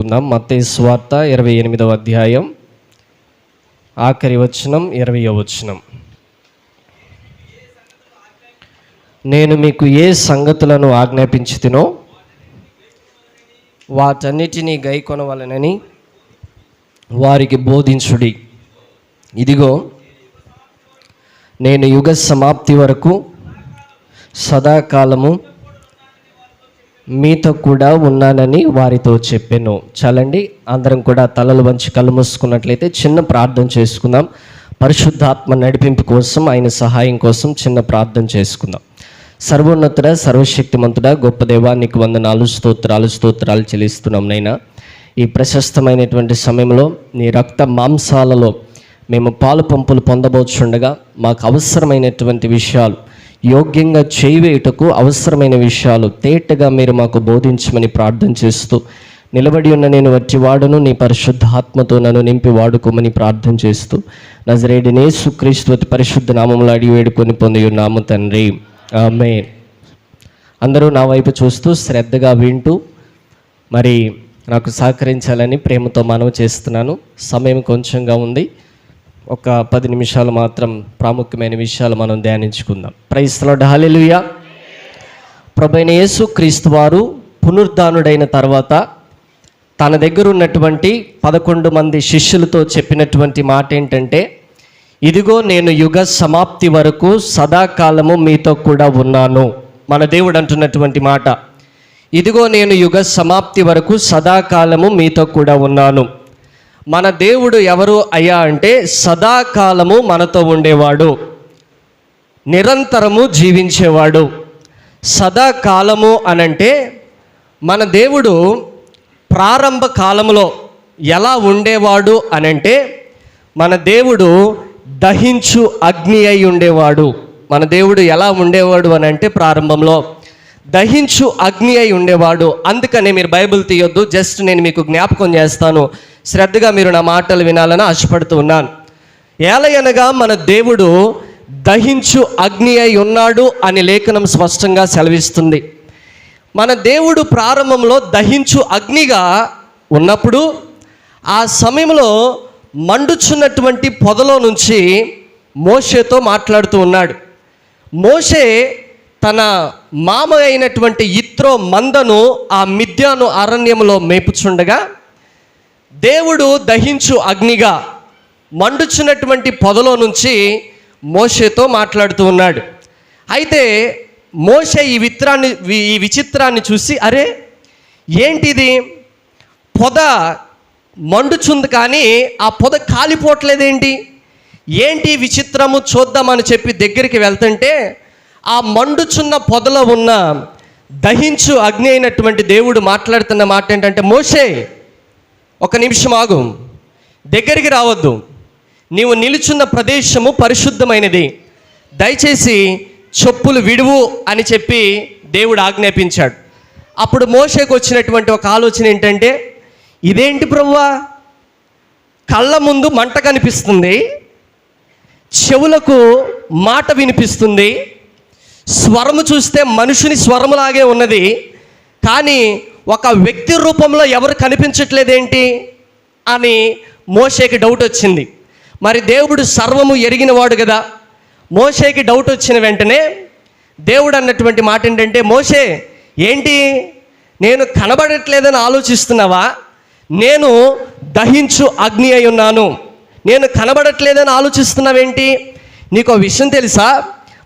ఉందాం మత్తయి స్వార్త ఇరవై ఎనిమిదవ అధ్యాయం ఆఖరి వచనం ఇరవయో వచనం. నేను మీకు ఏ సంగతులను ఆజ్ఞాపించుతునో వాటన్నిటినీ గైకొనవలనని వారికి బోధించుడి. ఇదిగో నేను యుగ సమాప్తి వరకు సదాకాలము మీతో కూడా ఉన్నానని వారితో చెప్పాను. చాలండి అందరం కూడా తలలు వంచి కళ్ళు మూసుకున్నట్లయితే చిన్న ప్రార్థన చేసుకుందాం. పరిశుద్ధాత్మ నడిపింపు కోసం ఆయన సహాయం కోసం చిన్న ప్రార్థన చేసుకుందాం. సర్వోన్నతుడ సర్వశక్తిమంతుడ గొప్ప దేవా నీకు వందనాలు స్తోత్రాలు స్తోత్రాలు చెల్లిస్తున్నాం నైనా ఈ ప్రశస్తమైనటువంటి సమయంలో నీ రక్త మాంసాలలో మేము పాలు పంపులు పొందబోచుండగా మాకు అవసరమైనటువంటి విషయాలు యోగ్యంగా చేయవేయుటకు అవసరమైన విషయాలు తేటగా మీరు మాకు బోధించమని ప్రార్థన చేస్తూ నిలబడి ఉన్న నేను వచ్చి వాడును నీ పరిశుద్ధాత్మతో నన్ను నింపి వాడుకోమని ప్రార్థన చేస్తూ నజరేడినే సుక్రీస్తు పరిశుద్ధ నామములు అడిగి వేడుకొని పొంది ఉన్నాము తండ్రి. ఆమె అందరూ నా వైపు చూస్తూ శ్రద్ధగా వింటూ మరి నాకు సహకరించాలని ప్రేమతో మనవి చేస్తున్నాను. సమయం కొంచెంగా ఉంది. ఒక పది నిమిషాలు మాత్రం ప్రాముఖ్యమైన విషయాలు మనం ధ్యానించుకుందాం. ప్రైస్లో హాలెలుయా ప్రభైన యేసు క్రీస్తు వారు పునరుద్ధానుడైన తర్వాత తన దగ్గర ఉన్నటువంటి పదకొండు మంది శిష్యులతో చెప్పినటువంటి మాట ఏంటంటే ఇదిగో నేను యుగ సమాప్తి వరకు సదాకాలము మీతో కూడా ఉన్నాను. మన దేవుడు అంటున్నటువంటి మాట ఇదిగో నేను యుగ సమాప్తి వరకు సదాకాలము మీతో కూడా ఉన్నాను. మన దేవుడు ఎవరు అయ్యా అంటే సదాకాలము మనతో ఉండేవాడు. నిరంతరము జీవించేవాడు. సదాకాలము అనంటే మన దేవుడు ప్రారంభ కాలములో ఎలా ఉండేవాడు అనంటే మన దేవుడు దహించు అగ్ని అయి ఉండేవాడు. మన దేవుడు ఎలా ఉండేవాడు అని అంటే ప్రారంభంలో దహించు అగ్ని అయి ఉండేవాడు. అందుకనే మీరు బైబిల్ తీయొద్దు జస్ట్ నేను మీకు జ్ఞాపకం చేస్తాను. శ్రద్ధగా మీరు నా మాటలు వినాలని ఆశపడుతూ ఉన్నాను. ఏలయనగా మన దేవుడు దహించు అగ్ని అయి ఉన్నాడు అని లేఖనం స్పష్టంగా సెలవిస్తుంది. మన దేవుడు ప్రారంభంలో దహించు అగ్నిగా ఉన్నప్పుడు ఆ సమయంలో మండుచున్నటువంటి పొదలో నుంచి మోషేతో మాట్లాడుతూ ఉన్నాడు. మోషే తన మామ అయినటువంటి ఇత్రో మందను ఆ మిథ్యాను అరణ్యంలో మేపుచుండగా దేవుడు దహించు అగ్నిగా మండుచున్నటువంటి పొదలో నుంచి మోషేతో మాట్లాడుతూ ఉన్నాడు. అయితే మోషే ఈ విత్రాన్ని ఈ విచిత్రాన్ని చూసి అరే ఏంటిది? పొద మండుచుంది కానీ ఆ పొద కాలిపోవట్లేదేంటి? ఏంటి విచిత్రము చూద్దామని చెప్పి దగ్గరికి వెళ్తుంటే ఆ మండుచున్న పొదలో ఉన్న దహించు అగ్ని అయినటువంటి దేవుడు మాట్లాడుతున్న మాట ఏంటంటే మోషే ఒక నిమిషం ఆగు. దగ్గరికి రావద్దు. నీవు నిలుచున్న ప్రదేశము పరిశుద్ధమైనది. దయచేసి చెప్పులు విడువు అని చెప్పి దేవుడు ఆజ్ఞాపించాడు. అప్పుడు మోషకు వచ్చినటువంటి ఒక ఆలోచన ఏంటంటే ఇదేంటి ప్రభువా? కళ్ళ ముందు మంట కనిపిస్తుంది. చెవులకు మాట వినిపిస్తుంది. స్వరము చూస్తే మనుషుని స్వరములాగే ఉన్నది. కానీ ఒక వ్యక్తి రూపంలో ఎవరు కనిపించట్లేదేంటి అని మోషేకి డౌట్ వచ్చింది. మరి దేవుడు సర్వము ఎరిగినవాడు కదా. మోషేకి డౌట్ వచ్చిన వెంటనే దేవుడు అన్నటువంటి మాట ఏంటంటే మోషే ఏంటి? నేను కనబడట్లేదని ఆలోచిస్తున్నావా? నేను దహించు అగ్ని అయి ఉన్నాను. నేను కనబడట్లేదని ఆలోచిస్తున్నావేంటి? నీకు విషయం తెలుసా?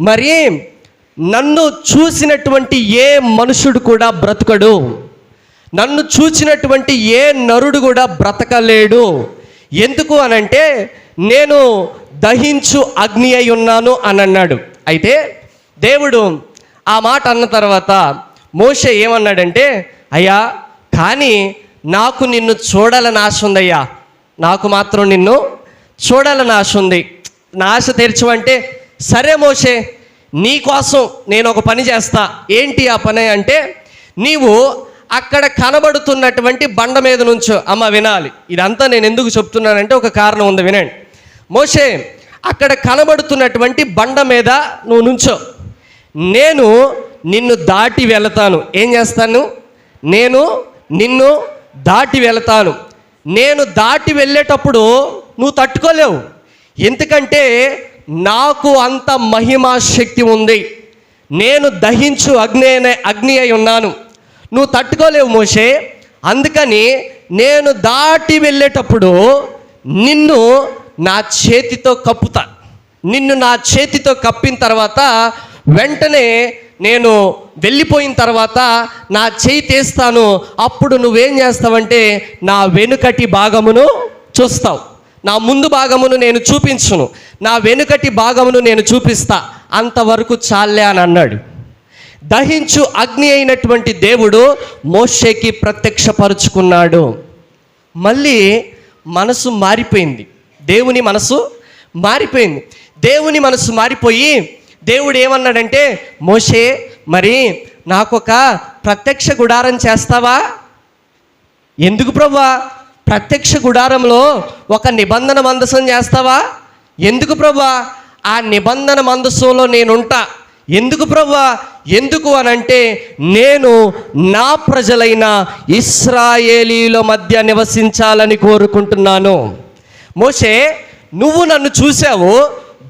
మరి నన్ను చూసినటువంటి ఏ మనుషుడు కూడా బ్రతకడు. నన్ను చూచినటువంటి ఏ నరుడు కూడా బ్రతకలేడు. ఎందుకు అనంటే నేను దహించు అగ్ని అయి ఉన్నాను అని అన్నాడు అయితే దేవుడు ఆ మాట అన్న తర్వాత మోషే ఏమన్నాడంటే అయ్యా కానీ నాకు నిన్ను చూడాలని ఆశ ఉందయ్యా. నాకు మాత్రం నిన్ను చూడాలని ఆశ ఉంది. నా ఆశ అంటే సరే మోషే నీకోసం నేను ఒక పని చేస్తా. ఏంటి ఆ పని అంటే నీవు అక్కడ కనబడుతున్నటువంటి బండ మీద నుంచో అమ్మ వినాలి. ఇదంతా నేను ఎందుకు చెప్తున్నానంటే ఒక కారణం ఉంది వినండి. మోషే అక్కడ కనబడుతున్నటువంటి బండ మీద నువ్వు నుంచో. నేను నిన్ను దాటి వెళతాను. ఏం చేస్తాను? నేను నిన్ను దాటి వెళతాను. నేను దాటి వెళ్ళేటప్పుడు నువ్వు తట్టుకోలేవు. ఎందుకంటే నాకు అంత మహిమా శక్తి ఉంది. నేను దహించు అగ్ని అనే- అగ్ని అయి ఉన్నాను. నువ్వు తట్టుకోలేవు మోషే. అందుకని నేను దాటి వెళ్ళేటప్పుడు నిన్ను నా చేతితో కప్పుతా. నిన్ను నా చేతితో కప్పిన తర్వాత వెంటనే నేను వెళ్ళిపోయిన తర్వాత నా చేయి తీస్తాను. అప్పుడు నువ్వేం చేస్తావంటే నా వెనుకటి భాగమును చూస్తావు. నా ముందు భాగమును నేను చూపించును. నా వెనుకటి భాగమును నేను చూపిస్తా. అంతవరకు చాలే అని అన్నాడు. దహించు అగ్ని అయినటువంటి దేవుడు మోషేకి ప్రత్యక్షపరుచుకున్నాడు. మళ్ళీ మనసు మారిపోయింది. దేవుని మనసు మారిపోయింది. దేవుని మనసు మారిపోయి దేవుడు ఏమన్నాడంటే మోషే మరి నాకొక ప్రత్యక్ష గుడారం చేస్తావా? ఎందుకు ప్రభా ప్రత్యక్ష గుడారంలో ఒక నిబంధన మందసం చేస్తావా? ఎందుకు ప్రభా ఆ నిబంధన మందసంలో నేనుంటా. ఎందుకు ప్రవ్వా? ఎందుకు అనంటే నేను నా ప్రజలైన ఇస్రాయేలీల మధ్య నివసించాలని కోరుకుంటున్నాను. మోషే నువ్వు నన్ను చూసావు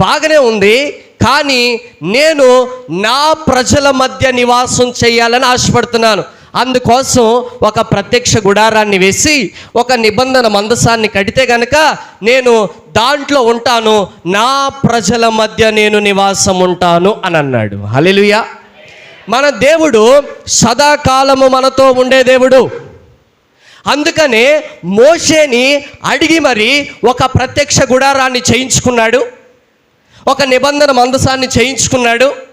బాగానే ఉంది కానీ నేను నా ప్రజల మధ్య నివాసం చేయాలని ఆశపడుతున్నాను. అందుకోసం ఒక ప్రత్యక్ష గుడారాన్ని వేసి ఒక నిబంధన మందసాన్ని కడితే గనక నేను దాంట్లో ఉంటాను నా ప్రజల మధ్య నేను నివాసం ఉంటాను అని అన్నాడు హల్లెలూయా. మన దేవుడు సదాకాలము మనతో ఉండే దేవుడు. అందుకనే మోషేని అడిగి మరి ఒక ప్రత్యక్ష గుడారాన్ని చేయించుకున్నాడు ఒక నిబంధన మందసాన్ని చేయించుకున్నాడు.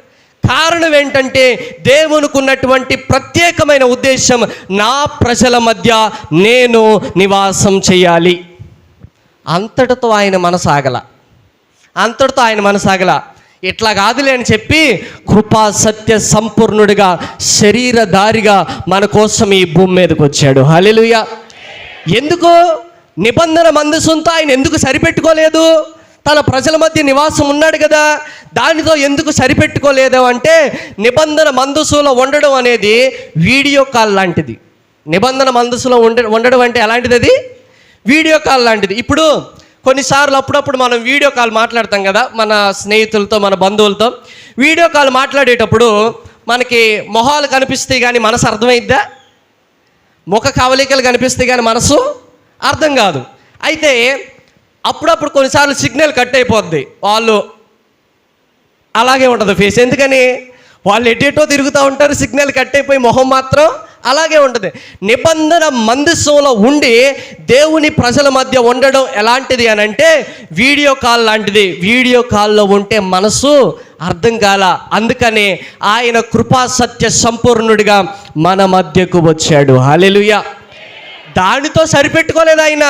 కారణం ఏంటంటే దేవునికి ఉన్నటువంటి ప్రత్యేకమైన ఉద్దేశం నా ప్రజల మధ్య నేను నివాసం చేయాలి. అంతటితో ఆయన మనసాగల అంతటితో ఆయన మనసాగల ఇట్లా కాదులే అని చెప్పి కృపా సత్య సంపూర్ణుడిగా శరీరధారిగా మన కోసం ఈ భూమి మీదకి వచ్చాడు. హల్లెలూయా. ఎందుకు? నిబంధన మందసుంతో ఆయన ఎందుకు సరిపెట్టుకోలేదు? తన ప్రజల మధ్య నివాసం ఉన్నాడు కదా. దానితో ఎందుకు సరిపెట్టుకోలేదు అంటే నిబంధన మందసులో ఉండడం అనేది వీడియో కాల్ లాంటిది. నిబంధన మందసులో ఉండ ఉండడం అంటే ఎలాంటిది అది? వీడియో కాల్ లాంటిది. ఇప్పుడు కొన్నిసార్లు అప్పుడప్పుడు మనం వీడియో కాల్ మాట్లాడతాం కదా మన స్నేహితులతో మన బంధువులతో. వీడియో కాల్ మాట్లాడేటప్పుడు మనకి మొహాలు కనిపిస్తాయి కానీ మనసు అర్థమైద్దా? ముఖ కవలికలు కనిపిస్తాయి కానీ మనసు అర్థం కాదు. అయితే అప్పుడప్పుడు కొన్నిసార్లు సిగ్నల్ కట్ అయిపోద్ది. వాళ్ళు అలాగే ఉంటుంది ఫేస్. ఎందుకని? వాళ్ళు ఎటేటో తిరుగుతూ ఉంటారు సిగ్నల్ కట్ అయిపోయి మొహం మాత్రం అలాగే ఉంటుంది. నిబంధన మందస్సులో ఉండి దేవుని ప్రజల మధ్య ఉండడం ఎలాంటిది అని అంటే వీడియో కాల్ లాంటిది. వీడియో కాల్లో ఉంటే మనసు అర్థం కాల. అందుకని ఆయన కృపా సత్య సంపూర్ణుడిగా మన మధ్యకు వచ్చాడు. హాలెలుయ దానితో సరిపెట్టుకోలేదు ఆయన.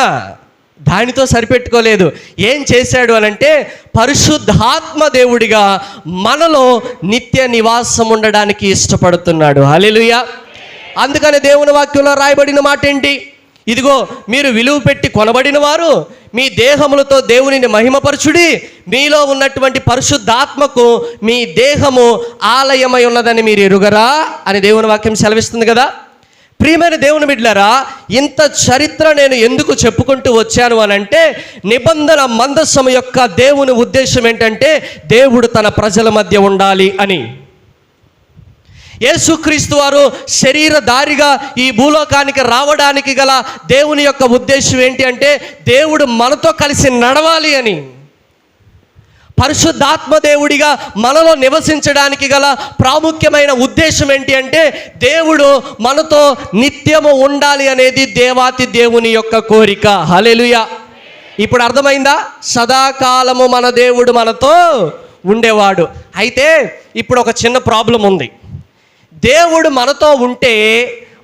దానితో సరిపెట్టుకోలేదు. ఏం చేశాడు అనంటే పరిశుద్ధాత్మ దేవుడిగా మనలో నిత్య నివాసం ఉండడానికి ఇష్టపడుతున్నాడు. హల్లెలూయా. అందుకని దేవుని వాక్యంలో రాయబడిన మాట ఏంటి ఇదిగో మీరు విలువ పెట్టి కొనబడిన వారు మీ దేహములతో దేవునిని మహిమపరచుడి మీలో ఉన్నటువంటి పరిశుద్ధాత్మకు మీ దేహము ఆలయమై ఉన్నదని మీరు ఎరుగరా? అని దేవుని వాక్యం సెలవిస్తుంది కదా. ప్రియమైన దేవుని బిడ్డలారా ఇంత చరిత్ర నేను ఎందుకు చెప్పుకుంటూ వచ్చాను అని అంటే నిబంధన మందస్సము యొక్క దేవుని ఉద్దేశం ఏంటంటే దేవుడు తన ప్రజల మధ్య ఉండాలి అని. యేసుక్రీస్తు వారు శరీరధారిగా ఈ భూలోకానికి రావడానికి గల దేవుని యొక్క ఉద్దేశం ఏంటి అంటే దేవుడు మనతో కలిసి నడవాలి అని. పరిశుద్ధాత్మ దేవుడిగా మనలో నివసించడానికి గల ప్రాముఖ్యమైన ఉద్దేశం ఏంటి అంటే దేవుడు మనతో నిత్యము ఉండాలి అనేది దేవాతి దేవుని యొక్క కోరిక. హలెలుయ ఇప్పుడు అర్థమైందా? సదాకాలము మన దేవుడు మనతో ఉండేవాడు. అయితే ఇప్పుడు ఒక చిన్న ప్రాబ్లం ఉంది. దేవుడు మనతో ఉంటే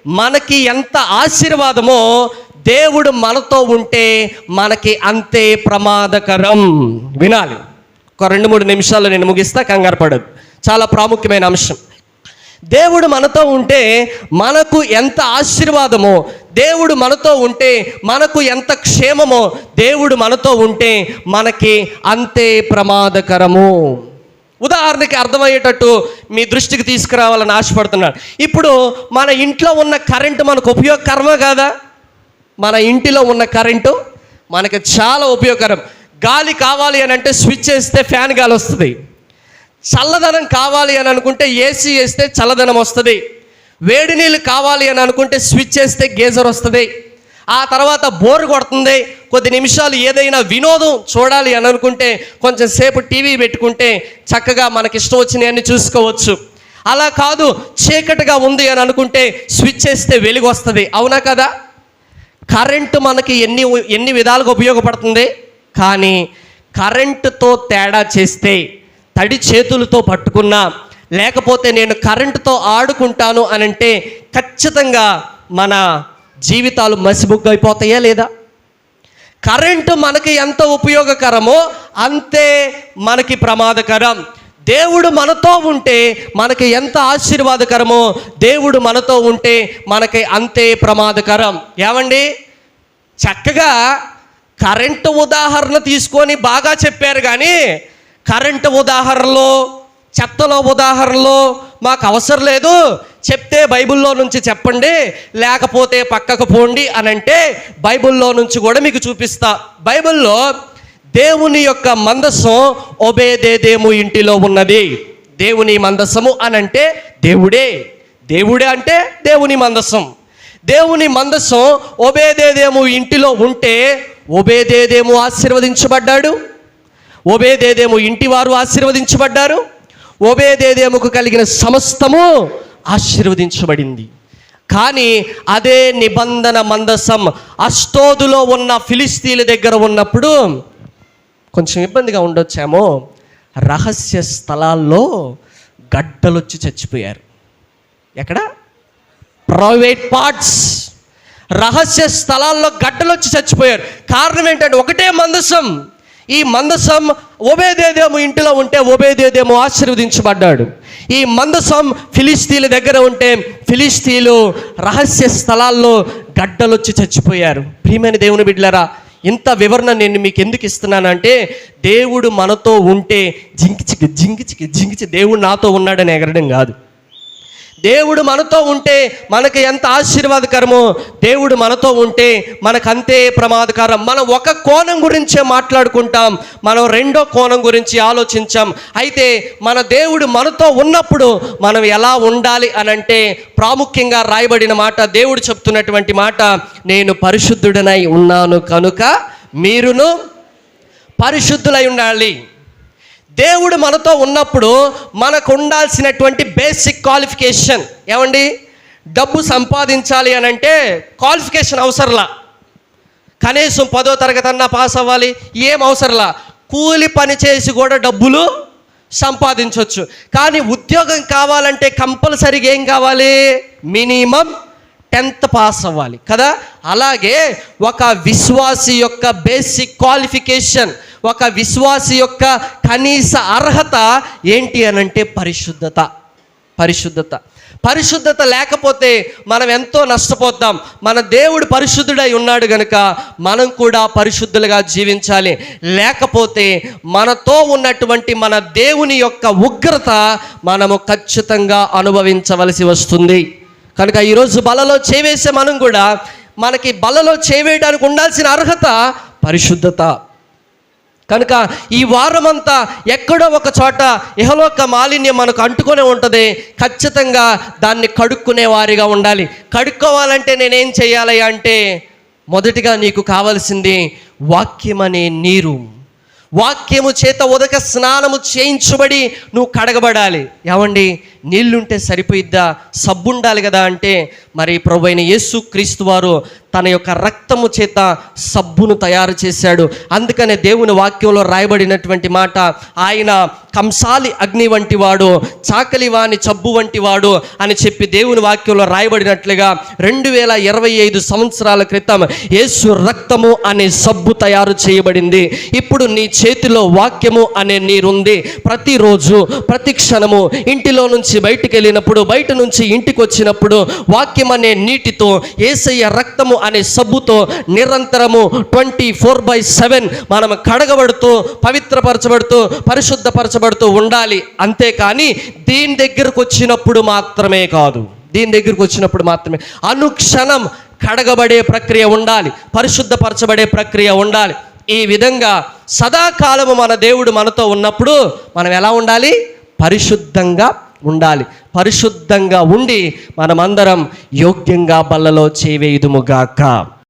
మనకి ఎంత ఆశీర్వాదమో దేవుడు మనతో ఉంటే మనకి అంతే ప్రమాదకరం. వినాలి. ఒక రెండు మూడు నిమిషాల్లో నేను ముగిస్తా కంగారు పడదు చాలా ప్రాముఖ్యమైన అంశం. దేవుడు మనతో ఉంటే మనకు ఎంత ఆశీర్వాదమో దేవుడు మనతో ఉంటే మనకు ఎంత క్షేమమో దేవుడు మనతో ఉంటే మనకి అంతే ప్రమాదకరము. ఉదాహరణకి అర్థమయ్యేటట్టు మీ దృష్టికి తీసుకురావాలని ఆశపడుతున్నాను. ఇప్పుడు మన ఇంట్లో ఉన్న కరెంటు మనకు ఉపయోగకరమా కాదా? మన ఇంటిలో ఉన్న కరెంటు మనకి చాలా ఉపయోగకరం. గాలి కావాలి అని అంటే స్విచ్ వేస్తే ఫ్యాన్ గాలి వస్తుంది. చల్లదనం కావాలి అని అనుకుంటే ఏసీ వేస్తే చల్లదనం వస్తుంది. వేడి నీళ్ళు కావాలి అని అనుకుంటే స్విచ్ వేస్తే గేజర్ వస్తుంది. ఆ తర్వాత బోర్ కొడుతుంది. కొద్ది నిమిషాలు ఏదైనా వినోదం చూడాలి అని అనుకుంటే కొంచెం సేపు టీవీ పెట్టుకుంటే చక్కగా మనకి ఇష్టం వచ్చినవన్నీ చూసుకోవచ్చు. అలా కాదు చీకటిగా ఉంది అని అనుకుంటే స్విచ్ వేస్తే వెలుగు వస్తుంది. అవునా కదా? కరెంటు మనకి ఎన్ని ఎన్ని విధాలుగా ఉపయోగపడుతుంది? కానీ కరెంటుతో తేడా చేస్తే తడి చేతులతో పట్టుకున్నా లేకపోతే నేను కరెంటుతో ఆడుకుంటాను అని అంటే ఖచ్చితంగా మన జీవితాలు మసిబుగ్గు అయిపోతాయా లేదా? కరెంటు మనకి ఎంత ఉపయోగకరమో అంతే మనకి ప్రమాదకరం. దేవుడు మనతో ఉంటే మనకి ఎంత ఆశీర్వాదకరమో దేవుడు మనతో ఉంటే మనకి అంతే ప్రమాదకరం. ఏమండి? చక్కగా కరెంటు ఉదాహరణ తీసుకొని బాగా చెప్పారు కానీ కరెంటు ఉదాహరణలో చెత్తలో ఉదాహరణలో మాకు అవసరం లేదు. చెప్తే బైబిల్లో నుంచి చెప్పండి లేకపోతే పక్కకు పోండి అని అంటే బైబిల్లో నుంచి కూడా మీకు చూపిస్తా. బైబిల్లో దేవుని యొక్క మందస్సం ఒబేదేదేము ఇంటిలో ఉన్నది. దేవుని మందస్సము అని అంటే దేవుడే. దేవుడే అంటే దేవుని మందస్సం దేవుని మందస్సం ఒబేదేదేము ఇంటిలో ఉంటే ఒబేదేదేమో ఆశీర్వదించబడ్డాడు? ఒబేదేదేమో ఇంటి వారు ఆశీర్వదించబడ్డారు? ఒబేదేదేముకు కలిగిన సమస్తము ఆశీర్వదించబడింది. కానీ అదే నిబంధన మందసం అష్టోదులో ఉన్న ఫిలిస్తీన్ల దగ్గర ఉన్నప్పుడు కొంచెం ఇబ్బందిగా ఉండొచ్చేమో. రహస్య స్థలాల్లో గడ్డలొచ్చి చచ్చిపోయారు. ఎక్కడ? ప్రైవేట్ పార్ట్స్ రహస్య స్థలాల్లో గడ్డలు వచ్చి చచ్చిపోయారు. కారణం ఏంటంటే ఒకటే మందసం. ఈ మందసం ఒబేదేదేమో ఇంటిలో ఉంటే ఒబేదేదేమో ఆశీర్వదించబడ్డాడు. ఈ మందసం ఫిలిస్తీన్ల దగ్గర ఉంటే ఫిలిస్తీన్లు రహస్య స్థలాల్లో గడ్డలు వచ్చి చచ్చిపోయారు. ప్రియమైన దేవుని బిడ్డలారా ఇంత వివరణ నేను మీకు ఎందుకు ఇస్తున్నానంటే దేవుడు మనతో ఉంటే జింకిచికి జింకిచికి జింకిచి దేవుడు నాతో ఉన్నాడని ఎగరడం కాదు. దేవుడు మనతో ఉంటే మనకి ఎంత ఆశీర్వాదకరమో దేవుడు మనతో ఉంటే మనకు అంతే ప్రమాదకరం. మనం ఒక కోణం గురించే మాట్లాడుకుంటాం మనం రెండో కోణం గురించి ఆలోచించాం. అయితే మన దేవుడు మనతో ఉన్నప్పుడు మనం ఎలా ఉండాలి అని అంటే ప్రాముఖ్యంగా రాయబడిన మాట దేవుడు చెప్తున్నటువంటి మాట నేను పరిశుద్ధుడనై ఉన్నాను కనుక మీరును పరిశుద్ధులై ఉండాలి. దేవుడు మనతో ఉన్నప్పుడు మనకు ఉండాల్సినటువంటి బేసిక్ క్వాలిఫికేషన్ ఏమండి? డబ్బు సంపాదించాలి అని అంటే క్వాలిఫికేషన్ అవసరంలా. కనీసం పదో తరగతి అన్నా పాస్ అవ్వాలి. ఏం అవసరంలా? కూలి పని చేసి కూడా డబ్బులు సంపాదించవచ్చు కానీ ఉద్యోగం కావాలంటే కంపల్సరీగా ఏం కావాలి? మినిమం టెన్త్ పాస్ అవ్వాలి కదా? అలాగే ఒక విశ్వాసి యొక్క బేసిక్ క్వాలిఫికేషన్ ఒక విశ్వాసి యొక్క కనీస అర్హత ఏంటి అనంటే పరిశుద్ధత పరిశుద్ధత. పరిశుద్ధత లేకపోతే మనం ఎంతో నష్టపోతాం. మన దేవుడు పరిశుద్ధుడై ఉన్నాడు గనుక మనం కూడా పరిశుద్ధులుగా జీవించాలి. లేకపోతే మనతో ఉన్నటువంటి మన దేవుని యొక్క ఉగ్రత మనము ఖచ్చితంగా అనుభవించవలసి వస్తుంది. కనుక ఈరోజు బలలో చేవేసే మనం కూడా మనకి బలలో చేవేయడానికి ఉండాల్సిన అర్హత పరిశుద్ధత. కనుక ఈ వారమంతా ఎక్కడో ఒక చోట ఇహలోక మాలిన్యం మనకు అంటుకొనే ఉంటుంది. ఖచ్చితంగా దాన్ని కడుక్కునే వారిగా ఉండాలి. కడుక్కోవాలంటే నేనేం చేయాలి అంటే మొదటిగా నీకు కావాల్సింది వాక్యం అనే నీరు. వాక్యము చేత ఉదక స్నానము చేయించబడి నువ్వు కడగబడాలి. ఏమండి? నీళ్ళుంటే సరిపోయిద్దా? సబ్బు ఉండాలి కదా అంటే మరి ప్రభు అయిన యేసు క్రీస్తు వారు తన యొక్క రక్తము చేత సబ్బును తయారు చేశాడు. అందుకనే దేవుని వాక్యంలో రాయబడినటువంటి మాట ఆయన కంసాలి అగ్ని వంటి వాడు చాకలి వాని చబ్బు వంటి వాడు అని చెప్పి దేవుని వాక్యంలో రాయబడినట్లుగా రెండు వేల ఇరవై ఐదు సంవత్సరాల క్రితం యేసు రక్తము అనే సబ్బు తయారు చేయబడింది. ఇప్పుడు నీ చేతిలో వాక్యము అనే నీరుంది. ప్రతిరోజు ప్రతి క్షణము ఇంటిలో నుంచి నుంచి బయటికి వెళ్ళినప్పుడు బయట నుంచి ఇంటికి వచ్చినప్పుడు వాక్యం అనే నీటితో ఏసయ్య రక్తము అనే సబ్బుతో నిరంతరము ట్వంటీ ఫోర్ బై సెవెన్ మనం కడగబడుతూ పవిత్రపరచబడుతూ పరిశుద్ధపరచబడుతూ ఉండాలి. అంతేకాని దీని దగ్గరకు వచ్చినప్పుడు మాత్రమే కాదు. దీని దగ్గరకు వచ్చినప్పుడు మాత్రమే. అనుక్షణం కడగబడే ప్రక్రియ ఉండాలి. పరిశుద్ధపరచబడే ప్రక్రియ ఉండాలి. ఈ విధంగా సదాకాలము మన దేవుడు మనతో ఉన్నప్పుడు మనం ఎలా ఉండాలి? పరిశుద్ధంగా ఉండాలి. పరిశుద్ధంగా ఉండి మనమందరం యోగ్యంగా బల్లలో చేవేయుదుముగాక